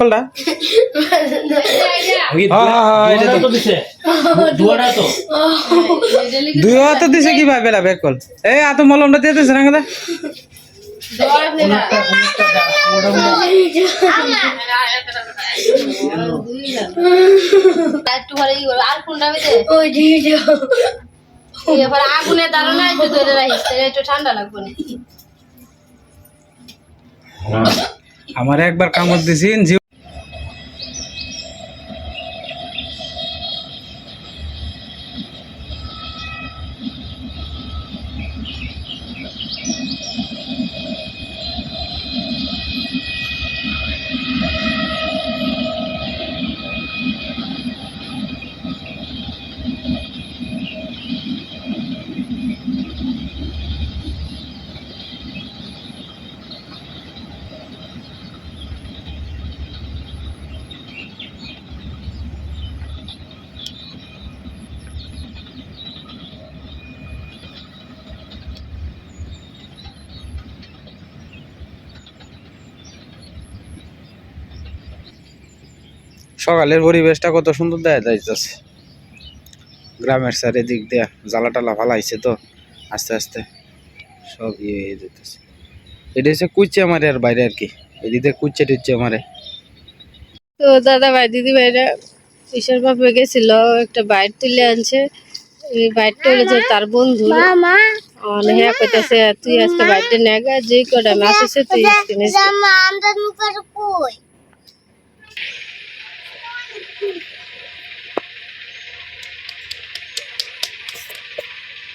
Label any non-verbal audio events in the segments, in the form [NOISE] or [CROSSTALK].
হ্যাঁ, হ্যাঁ, হ্যাঁ, দিছে। দুই হাতে দিছে কি ভাবে বেক কল এই এত মলমটা দিয়ে দিছে না কোনটা আগুনে একটু ধরে রাখিস একটু ঠান্ডা লাগবে আমার একবার কামড় দিছিন সকালের পরিবেশটা কত সুন্দর দেখা যাইতেছে। গ্রামের চারিদিক দিয়া জ্বালা টালা ফালাইছে তো আস্তে আস্তে সব ইয়ে হয়ে যেতেছে এটা হচ্ছে কুচে মারে আর বাইরে আর কি এদিকে কুচে টুচে মারে তো দাদা ভাই দিদি ভাইরা ঈশ্বর বাপে গেছিল একটা বাইট তুলে আনছে। এই বাইটটা হলো যে তার বন্ধু। হ্যাঁ কইতাছে তুই আজকে বাইটটা নেগা যে কটা মাছ আছে তুই আজকে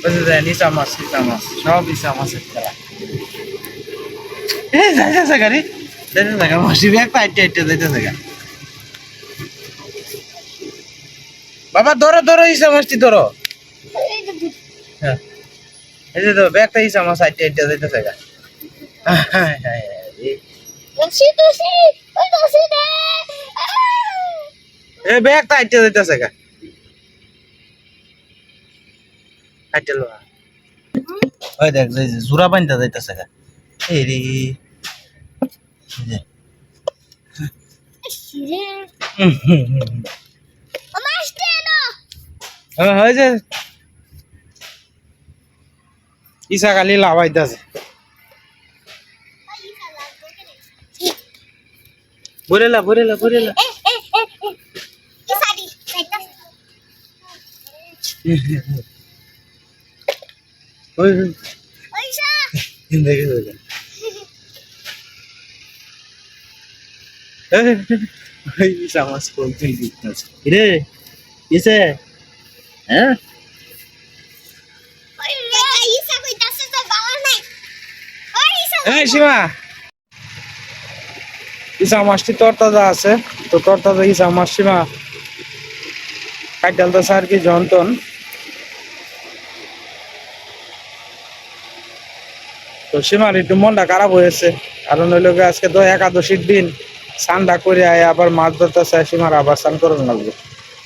বুঝতে যায় নিচা মাছ সব মাছের খেলা এই যাইতেছে গাড়ি যাইতেছে গা মাসি ব্যাগ পাইটে আইটে যাইতেছে গা বাবা ধরো ধরো ইসা মাছটি ধরো হ্যাঁ। এই যে তো ব্যাগটা ইসা মাছ আইটে আইটে যাইতেছে গা হায় হায় হায়, এই এ ব্যাগটা আইটে যাইতেছে গা আইটে লো ওই দেখ যে জোড়া বান্ধা যাইতেছে গা এই রে। হ্যাঁ, হয় যে ইসা খালি লাভাইতেছে বরেলা বরেলা বরেলা ওই ওই, দেখে দেখে। ওই ইসা মাছ বলতে দিতেছে রে ইসে হ্যাঁ এই সীমা। ইসা মাছটি তরতাজা আছে। তো তরতাজা ইসা মাছ সীমা। আর কি যন্ত্রণ তো সীমার একটু মনটা খারাপ হয়েছে। কারণ হইল আজকে তো একাদশীর দিন স্নানটা করে আয় আবার মাছ ধরতে চায় সীমার আবার স্নান করানো লাগবে।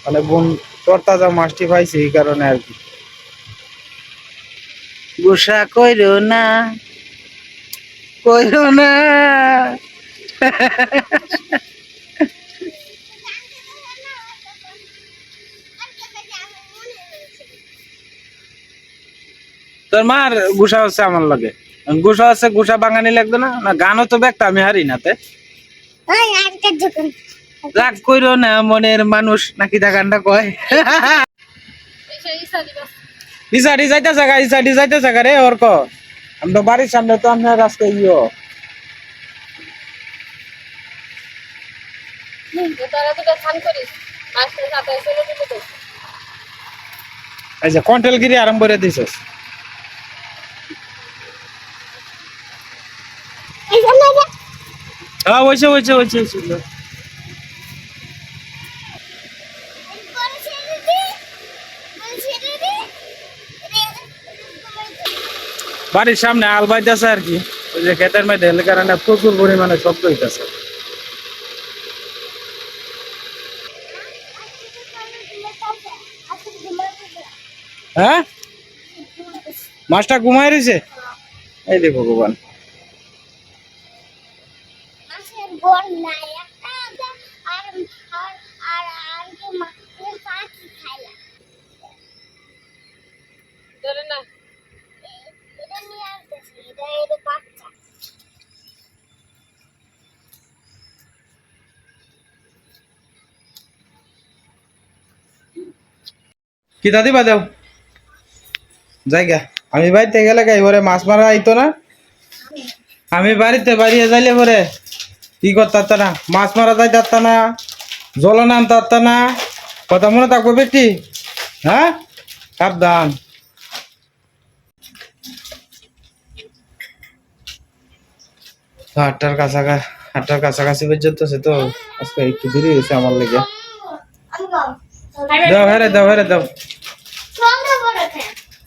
মানে বোন তরতাজা মাছটি পাইছে এই কারণে আর কি। গুসা কইরো না কইরো না। তোর মার গুসা হচ্ছে আমার লাগে। গুসা আছে গুসা বাঙানি লাগতো না? না গানও তো ব্যাগটা আমি হারি না তে। রাগ কইরো না মনের মানুষ নাকি তা গানটা কয়? ইসাডি যাইতে জায়গা ইসাডি যাইতে জায়গা রে ওর ক। আমরা বাড়ির সামনে তো আপনার রাস্তা ইয়ো। যে কন্টেলগিরি আরম্ভ করে দিছিস। বাড়ির সামনে আল বাইতেছে আর কি। ওই যে খেতের মধ্যে এলে কারণে প্রচুর পরিমাণে শব্দ হইতেছে। হ্যাঁ? মাছটা ঘুমাই রয়েছে? এই দেখো ভগবান। কি দাদি বাজাও জায়গা। আমি বাড়িতে গেলে গাই পরে মাছ মারা আইতো না? আমি বাড়িতে বাড়িয়ে যাইলে পরে কি করতে না মাছ মারা যাই যাত না জল নামতে না। কথা মনে থাকব বেটি? হ্যাঁ? সাবধান। তো আটটার কাছাকাছি আটটার কাছাকাছি পর্যন্ত সে তো আজকে একটু দেরি হয়েছে আমার লেগে। দাও হেরে দাও হেরে দাও।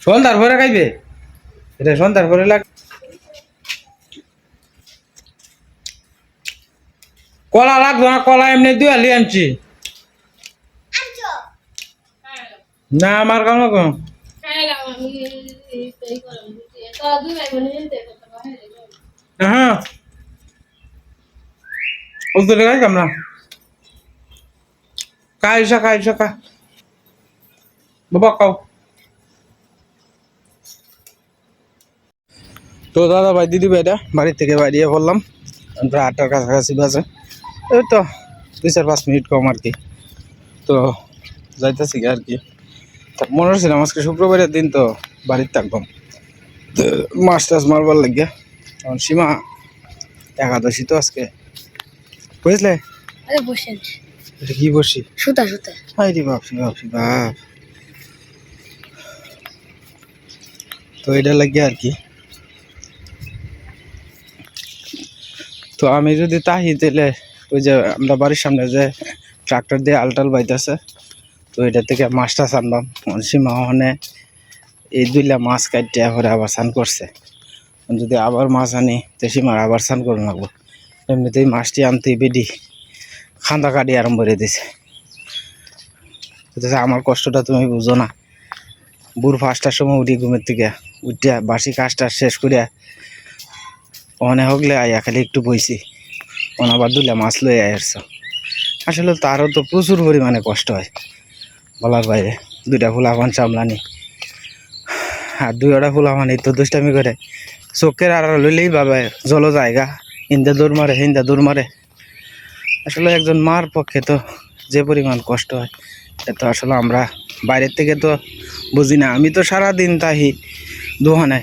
সন্ধ্যার পরে খাইবে? এটা সন্ধ্যার পরে লাগ কলা লাগবে না? কলা এমনি দুই আলি আনছি। না আমার কাম না কোনো। খাইলাম আমি এই তো এই করলাম তো দুই ভাই বোন হেলতে করতে পারে হ্যাঁ ও তো লেগে কাম না খাইছা খাইছা খা বাবা খাও তো দাদা ভাই দিদি ভাইটা বাড়ি থেকে বাড়িয়ে বললাম প্রায় আটটার কাছাকাছি বাজে। এই তো দুই চার পাঁচ মিনিট কম আর কি। তো যাইতেছি আর কি। মনে হচ্ছিলাম আজকে শুক্রবারের দিন তো বাড়ির থাকবাম তো মাছ টাছ মারবার লাগিয়া কারণ সীমা একাদশী তো আজকে। বুঝলে? এটা কি বসি? সুতা সুতা। হাই রে বাপ রে বাপ তো এটা লাগে আর কি। তো আমি যদি তাহি তাহলে ওই যে আমরা বাড়ির সামনে যে ট্রাক্টর দিয়ে আলটাল বাইতেছে, তো এটা থেকে মাছটা আনবাম সীমা ওখানে এই দুইলা মাছ কাটতে পরে আবার স্নান করছে। যদি আবার মাছ আনি, তো সীমার আবার স্নান করে লাগবো। এমনিতেই মাছটি আনতে বেডি খান্দা কাটি আরম্ভ করে দিছে। আমার কষ্টটা তুমি বুঝো না। ভোর পাঁচটার সময় উঠি ঘুমের থেকে, উঠিয়া বাসি কাজটা শেষ করিয়া ওখানে হগলে আইয়া খালি একটু বইছি। ওন আবার দুলে মাছ লই আসছ। আসলে তারও তো প্রচুর পরিমাণে কষ্ট হয়, বলার বাইরে। দুইটা ফুলাফান চামলানি আর দুইটা ফুলাফান এই তো দুষ্টামি করে। চোখের আর লইলেই বাবা জল জায়গা। হিন্দা দৌড় মারে, হিন্দা দৌড় মারে। আসলে একজন মার পক্ষে তো যে পরিমাণ কষ্ট হয় এটা তো আসলে আমরা বাইরের থেকে তো বুঝি না। আমি তো সারাদিন তাহি দোকানে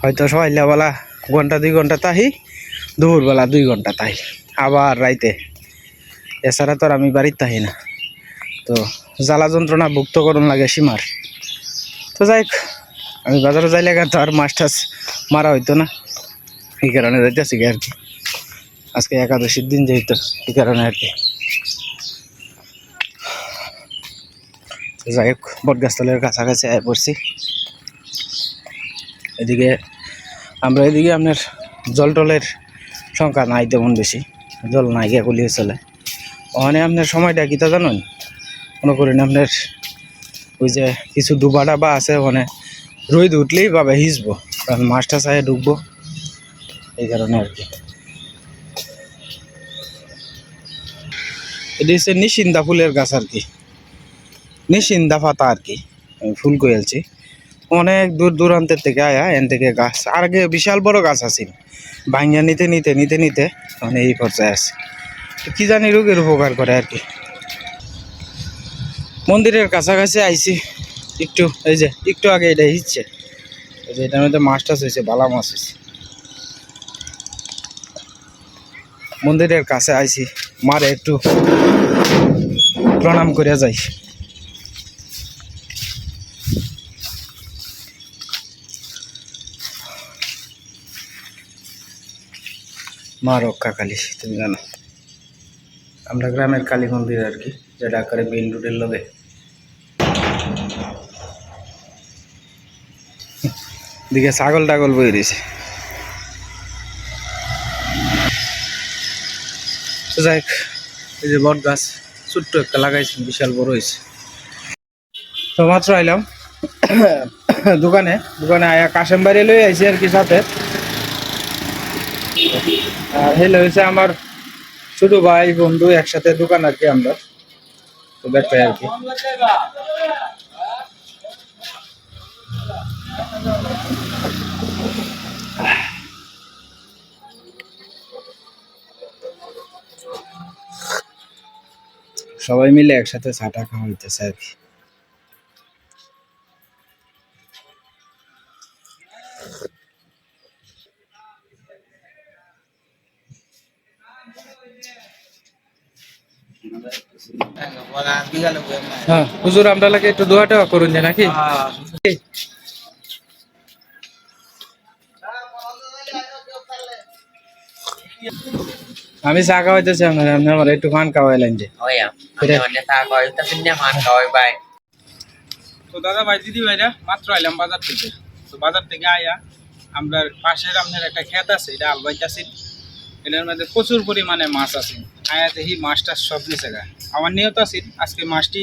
হয়তো সকালবেলা ঘণ্টা, দুই ঘণ্টা তাহি, দুপুরবেলা দুই ঘণ্টা তাহি। আবার রাইতে। এছাড়া তো আর আমি বাড়ির তাহি না। তো জ্বালা যন্ত্রণা ভুক্তকরণ লাগে সীমার। তো যাই আমি বাজারে যাইলে তো আর মাছ টাছ মারা হইতো না। এই কারণে যাইতেছি আর কি। আজকে একাদশীর দিন যেহেতু, এই কারণে আর কি। যাই হোক, বটগাছতলের কাছাকাছি আয় পড়ছি। এদিকে আমরা এদিকে আপনার জল টলের সংখ্যা নাই তেমন বেশি। জল নাই গিয়ে গলিয়ে চলে। ওখানে আপনার সময়টা কি তা জানেন? মনে করেন আপনার ওই যে কিছু ডুবা ডাবা আছে ওখানে। রোদ উঠলেই পাবে হিসবো, কারণ মাছটা চাহে ঢুকবো এই কারণে আর কি। এটি হচ্ছে নিশিন্দা ফুলের গাছ আর কি। নিশিন্দা পাতা আর কি। আমি ফুল কয়েলছি অনেক দূর দূরান্তের থেকে আয়া, এন থেকে গাছ। আর আগে বিশাল বড় গাছ আছে। ভাঙিয়া নিতে নিতে নিতে নিতে মানে এই পর্যায়ে আছে। কি জানি রোগের উপকার করে আর কি। মন্দিরের কাছাকাছি আইছি। একটু, এই যে, একটু আগে এটা হিচ্ছে। এই যে, এটার মধ্যে মাছ টাছ হয়েছে বালা মাছ হয়েছে মন্দিরের কাছে আইছি, মারে একটু প্রণাম করে যাই। মা রক্ষা কালী তুমি জানো। আমরা গ্রামের কালী মন্দির আর কি, যেটা করে মেইন রোডের লগে দিকে ছাগল টাগল বই রয়েছে। তো যাই এই যে বট গাছ, ছোট্ট একটা লাগাইছি বিশাল বড় হয়েছে। তো মাত্র আইলাম। [COUGHS] দোকানে দোকানে আয়া কাশেম বাড়ি লই আইছি আর কি সাথে। আর হেলে হয়েছে আমার ছোট ভাই, বন্ধু, একসাথে দোকান আর কি আমরা। তো দেখতে আর কি। সবাই মিলে একসাথে চাটা খাওয়া হইতেছে আর কি। হ্যাঁ হুজুর আমরা লাগে একটু দোয়া টোয়া করুন যে নাকি? আমি চা খাওয়াইতেছি আপনার আপনি আমার একটু পান খাওয়াইলেন যে. তো দাদা ভাই দিদি ভাইরা মাত্র আইলাম বাজার থেকে। তো বাজার থেকে আয়া আমরা পাশের আপনার একটা ক্ষেত আছে এটা আলবাইতাছি এটার মধ্যে প্রচুর পরিমাণে মাছ আছে। আয়া দেখি মাছটা সব নিচে গায় আমার নিয়ত আছে আজকে মাছটি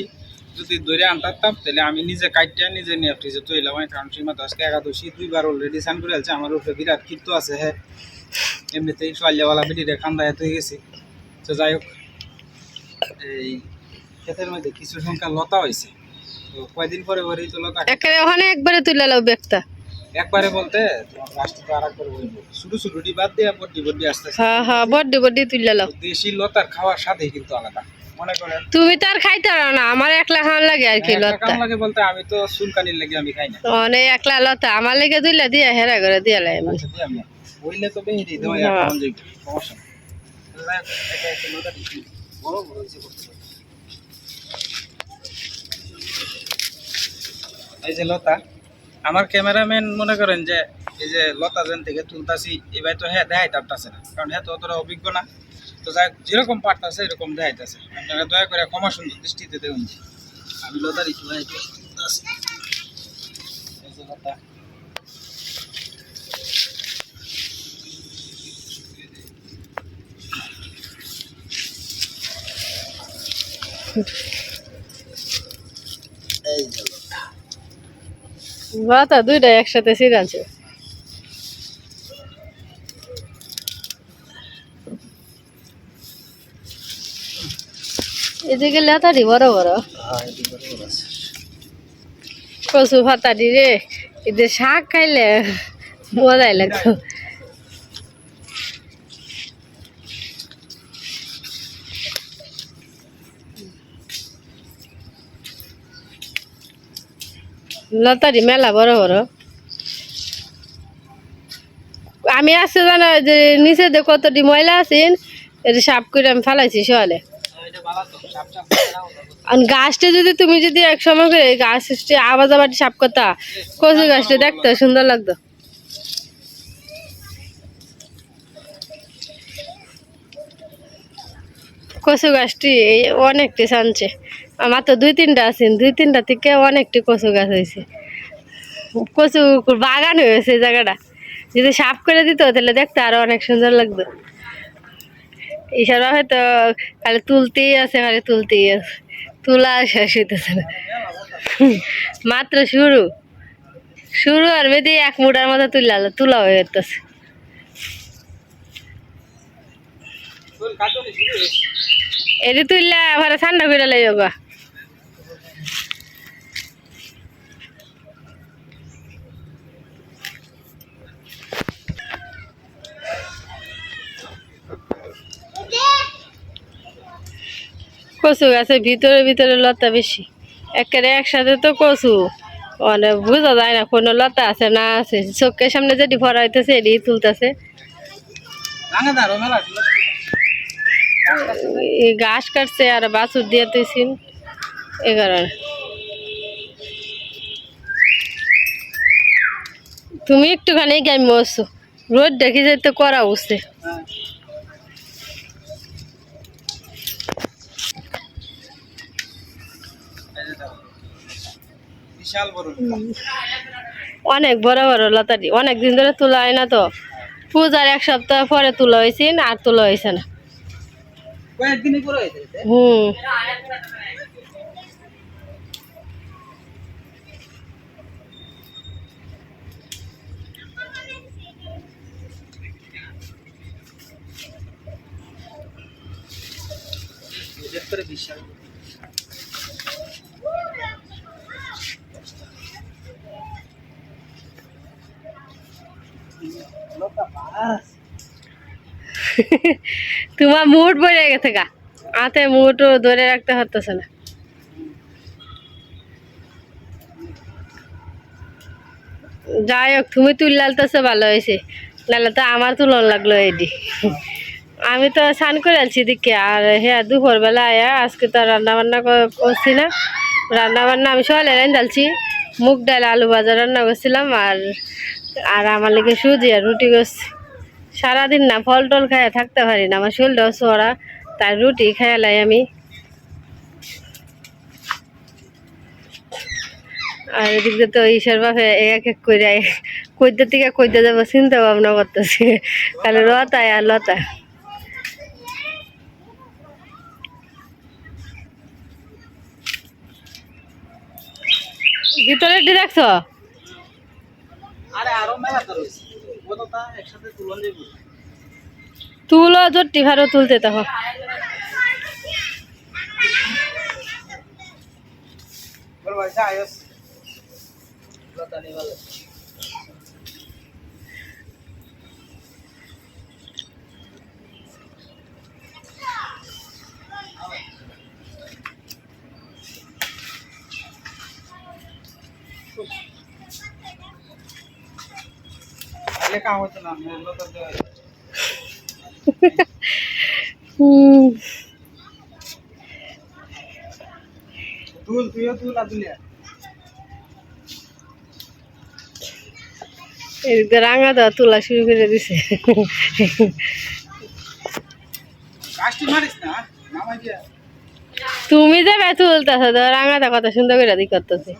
যদি ধরে আনতাম তাহলে আমি নিজে কাটটা নিজে নিয়ে ফ্রিজে তৈলাম কারণ সীমা তো আজকে একাদশী দুইবার অলরেডি স্নান করে আছে আমার উপরে বিরাট ক্ষিপ্ত আছে হ্যাঁ। এমনিতেই সোয়ালিয়াওয়ালা বেটিরে খান্দায় হয়ে গেছি। তো যাই হোক এই ক্ষেতের মধ্যে কিছু সংখ্যা লতা হয়েছে তো কয়দিন পরে পরেই তো লতা? একেবারে ওখানে একবারে তুলে লাও ব্যাগটা একবারে বলতে তো আর একবার বলব শুধু শুধুটি বাদ দিয়ে বড্ডি বড্ডি আসতেছে। হ্যাঁ হ্যাঁ বড্ডি বড্ডি তুলে লাও। দেশি লতার খাওয়ার সাথেই কিন্তু আলাদা। তুমি তো আর খাইতে পারো না আমার একলা খাওয়ার লাগে আর কি একটা লতা লাগে বলতে আমি তো লাগে আমি খাই না। মানে একলা লতা আমার লেগে দুইলা দিয়ে হেরা করে দিয়ে আমি। আচ্ছা দিয়ে তো হ্যাঁ। এখন যে সমস্যা। বড় বড় করতে এই যে লতা আমার ক্যামেরাম্যান মনে করেন যে এই যে লতা যেন থেকে তুলতাছি এবার তো হ্যাঁ দেখাই তারতাছে না। কারণ হ্যাঁ তো অতটা অভিজ্ঞ না। তো যাই যেরকম পারতাছে, এরকম দেখাইতেছে। আপনারা দয়া করে ক্ষমা সুন্দর দৃষ্টিতে দেখুন। আমি লতার দুইটা একসাথে সিরাছে এদিকে লতারি বড় বড়। কচু পাতারি রে এদের শাক খাইলে মজাই লাগতো। লতারি মেলা বড় বড়। আমি আছে জানা যে নিচে কতটি ময়লা আছেন এটা সাফ করে আমি ফেলাইছি সকালে গাছটা যদি তুমি যদি এক সময় করে এই গাছটা আবার সাপ করতা কচু গাছটা দেখতে সুন্দর লাগতো। কচু গাছটি অনেকটি ছানছে আমার তো দুই তিনটা আছে, দুই তিনটা থেকে অনেকটি কচু গাছ হয়েছে। কচু বাগান হয়েছে জায়গাটা। যদি সাফ করে দিত, তাহলে দেখতে আরও অনেক সুন্দর লাগতো। ইশারা হয়তো খালি তুলতেই আছে খালি তুলতেই আছে। তুলা শেষ হইতেছে না। মাত্র শুরু। শুরু আর বেদি এক মুটার মতো তুলা তুলা হয়ে যেতেছে। এটি তুললে ভালো ঠান্ডা করে লাগবে কচু গাছের ভিতরে ভিতরে লতা বেশি। একেবারে একসাথে তো কচু। মানে বোঝা যায় না কোনো লতা আছে না আছে। চোখের সামনে যেটি ভরা হইতেছে এটি তুলতেছে। ঘাস কাটছে আর বাছুর দিয়ে তুইছিন এ কারণে। তুমি একটুখানি গাইম রোদ দেখি যেতে করা উঠছে বিশাল বড় অনেক বড় বড় লতারি অনেক দিন ধরে তোলা হয় না তো। পূজার এক সপ্তাহ পরে তোলা হয়েছে আর তোলা হয়েছে না। হুম। [LAUGHS] তোমার মুড বেড়ে গেছে গা। আতে মুড ধরে রাখতে হতেছে না। যাই হোক, তুমি তুললালতেছে ভালো হয়েছে। নাহলে তো আমার তুলন লাগল এডি। আমি তো স্নান করে আলছি দিকে আর হ্যাঁ দুপুরবেলা আয়া, আজকে তো রান্না বান্না ক- করছি না। রান্না বান্না আমি সকালে রান ডালছি মুগ ডাল, আলু ভাজা রান্না করছিলাম, আর আর আমার লেগে সুজি আর রুটি করছি। সারাদিন না ফল টল খাইয়া থাকতে পারি না, আমার শরীরটাও সরা তাই রুটি খাইয়ালাই আমি। আর এদিক তো ঈশ্বর বাপে এক এক করে কইতে থেকে কইতে যাব, চিন্তা ভাবনা করতেছে। তাহলে লতায় আর লতা। ভিতরে রাখছো আরে আরও মেলা তো রয়েছে কতটা একসাথে তুলন দেব তুলো জোরটি ভারো তুলতে তখন আয়স রাঙা দেওয়া তোলা শুরু করে দিছে। তুমি যে বে তুলতেছো তো রাঙা দা কত সুন্দর করে দি করতেছে।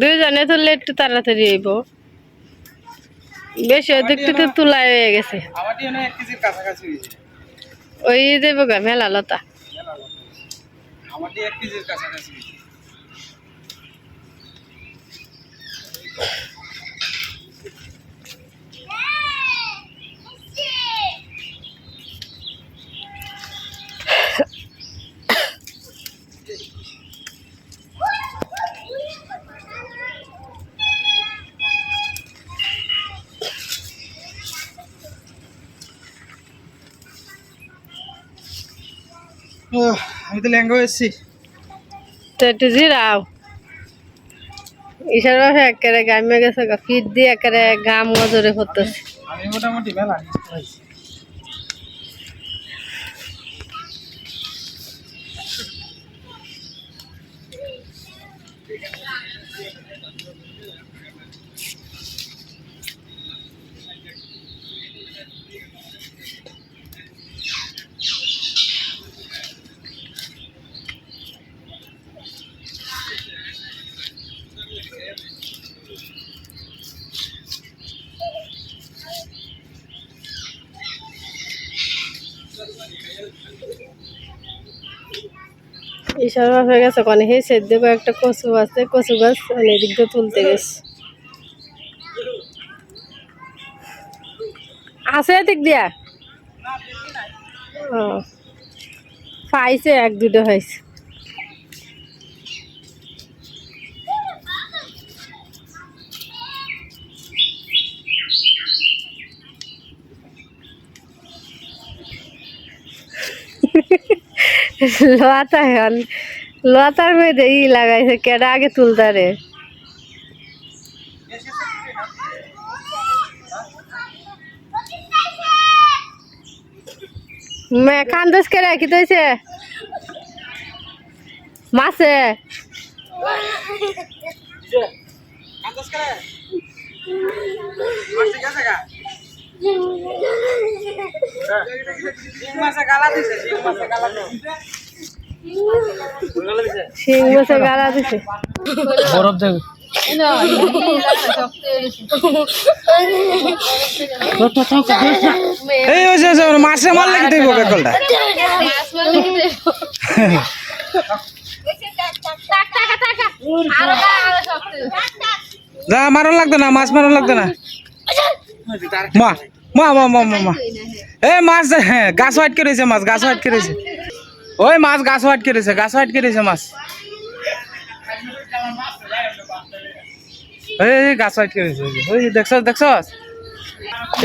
দুইজনে তুললে একটু তাড়াতাড়ি হইব। বেশি দেখতে তো তোলা হয়ে গেছে। ওই দেবো গা মেলা লতা। কেজির কাছাকাছি আমি তো ল্যাঙ্গা এসেছি তো একটু জিরাও। ঈশার বাপে একেবারে গামে গেছে ফিট দিয়ে একেবারে গাম মজুরে করতেছে আমি মোটামুটি মেলা পারছি ঈশার গেছে ওখানে হে সেদ্ধ একটা কচু আছে, কচু গাছ মানে এদিক দিয়ে তুলতে গেছে। আছে এদিক দিয়া? ও, পাইছে, এক দুটো হয়েছে লোয়াতা হন লোয়াতার মধ্যে ই লাগাইছে, কেডা আগে তুলতারে? মে কান্দস কে রাখি তৈছে? মাছে? কাগজ করে শিং মাছে গালা দিছে। বরফ দেবে এই হয়েছে হয়েছে মাছে মারলে কি দেখব বেকলটা? যা মারন লাগতো না মাছ মারন লাগতো না। মা মা মা মা মা এই মাছ হ্যাঁ গাছ আটকে রয়েছে মাছ গাছ আটকে রয়েছে ওই মাছ গাছ আটকে রয়েছে গাছ আটকে রয়েছে মাছ। এই এই গাছ আটকে রয়েছে ওই দেখছস দেখছস?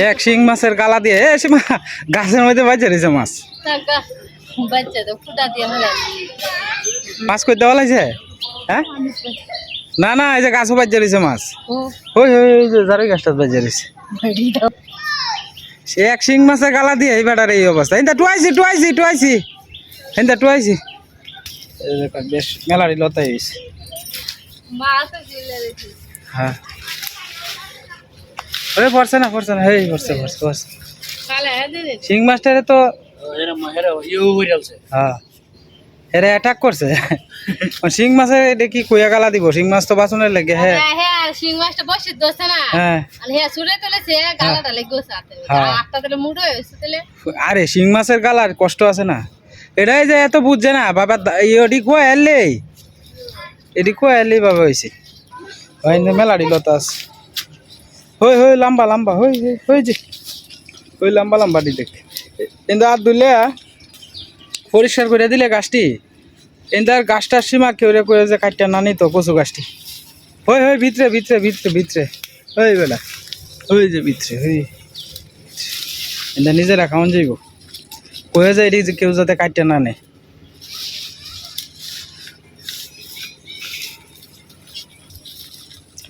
এক শিং মাছের গালা দিয়ে এ সীমা গাছের মধ্যে বাজে রয়েছে মাছ। মাছ কই দেওয়া লাগছে? হ্যাঁ? না না এই যে গাছও বাজে রয়েছে মাছ। ওই ওই যে জারুই গাছটা বাজে রয়েছে এক শিং মাছের গালা দিয়ে এই বেটার এই অবস্থা। এনটা টুয়াইছি টুয়াইছি টুয়াইছি। টুয়াইছি এই দেখ, বেশ মেলারি লতাই হয়েছে মাছ হ্যাঁ। ওরে পড়ছে না পড়ছে না। এই পড়ছে পড়ছে পড়ছে। হ্যাঁ শিং মাছটারে তো হ্যাঁ। এরা অ্যাটাক করছে। শিং মাছে এটা কি কুয়া গালা দিব? শিং মাছ তো বাসনের লাগে হ্যাঁ। হ্যাঁ। হ্যাঁ। মাছটা বসে দোষে না হ্যাঁ হ্যাঁ ছুড়ে তুলেছে গালাটা লেগে গেছে হ্যাঁ। আটটা তাহলে মুড়ো হয়েছে তাহলে আরে শিং মাছের গালার কষ্ট আছে না। এটাই যে এত বুঝছে না, বাবা এডি কুয়া এলে? এডি কুয়া এলে বাবা হয়েছে হয় মেলাডি লতা হই হই, লম্বা লম্বা, হই হই হই যে ওই লম্বা লম্বা দি দেখ। কিন্তু আর দিলে পরিষ্কার করে দিলে গাছটি। আর গাছটার সীমা কেউ রে করে যে কাটটা না নিত কচু গাছটি। হই হই, ভিতরে ভিতরে ভিতরে ভিতরে। হই, বেলা। ওই যে ভিতরে, হই। এটা নিজেরা খাওয়ান যাইব। কয়ে যায় এটি যে কেউ যাতে কাটতে না নেয়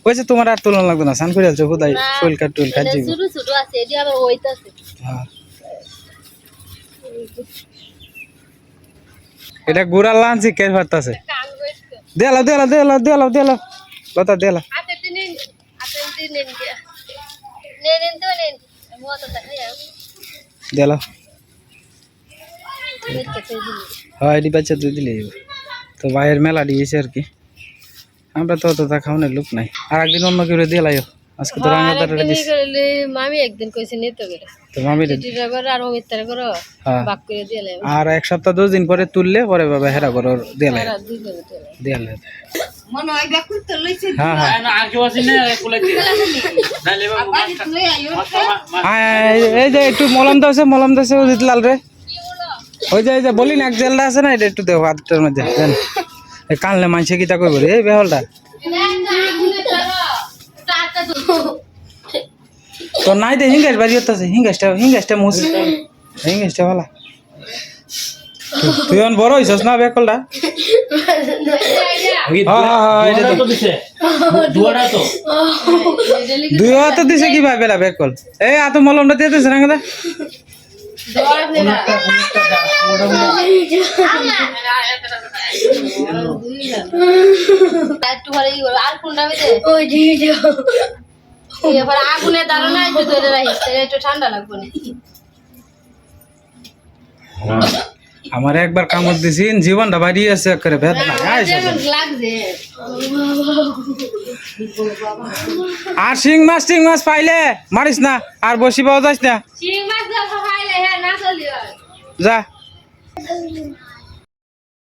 কইছে তোমার আর তুলন লাগবে না স্নান করে আলছো কোথায় শৈল কাট টুল কাট যাইব ছোট ছোট আছে এটি আবার ওইতাছে হ্যাঁ। এটা গুড়ার লাঞ্চি কে ভারতাছে কান বইছে দেলা দেলা দেলা দেলা দেলা লতা দেলা হাতে দিন হাতে দিন নিন নে নিন তো নিন মতো দেখা যায় দেলা দেখতে দিন হয় এটি বাচ্চা তুই দিলে তো ভাইয়ের মেলা দিয়েছে আর কি। আমরা তো অতটা খাওয়ানোর লোক নাই। আর একদিন অন্য কেউ দিয়ে লাইও। আজকে তো দিস মামি একদিন কইছে করে তো করে আর অমিতারা করো হ্যাঁ। বাক করে আর এক সপ্তাহ দশ দিন পরে তুললে পরে বাবা হেরা করো দিয়ে লাই দুই করে দিলে দিয়ে লাই হ্যাঁ হ্যাঁ হ্যাঁ, এই- এই যে একটু মলম দাও মলম দাও উদিত লাল রে। ওই যে এই যে বলি না এক জেলটা আছে না এটা একটু দেও হাতটার মধ্যে দেন কানলে মানছে কিতা কইব রে এই বেহলটা। তো নাই দে হিঙ্গাস বাড়ি হতেছে হিঙ্গাসটা হিঙ্গাসটা মুস হিঙ্গাসটা ভালো। তুই অন বড় হইছস না বেকলটা? হ্যাঁ হ্যাঁ হ্যাঁ এটা তো দুই হাত। দিছে কি ভাবে বেলা বেকল? এই আতো মলমটা দিয়ে দিছে না আর কোনটা এবার আগুনে দাঁড়ো না একটু ধরে একটু ঠান্ডা লাগবে না আমার একবার কামড় দিছি জীবনটা বাড়ি আছে করে আয় যেমন আর শিং মাছ টিং মাছ পাইলে মারিস না আর বসি পাওয়া যাস না। না যা।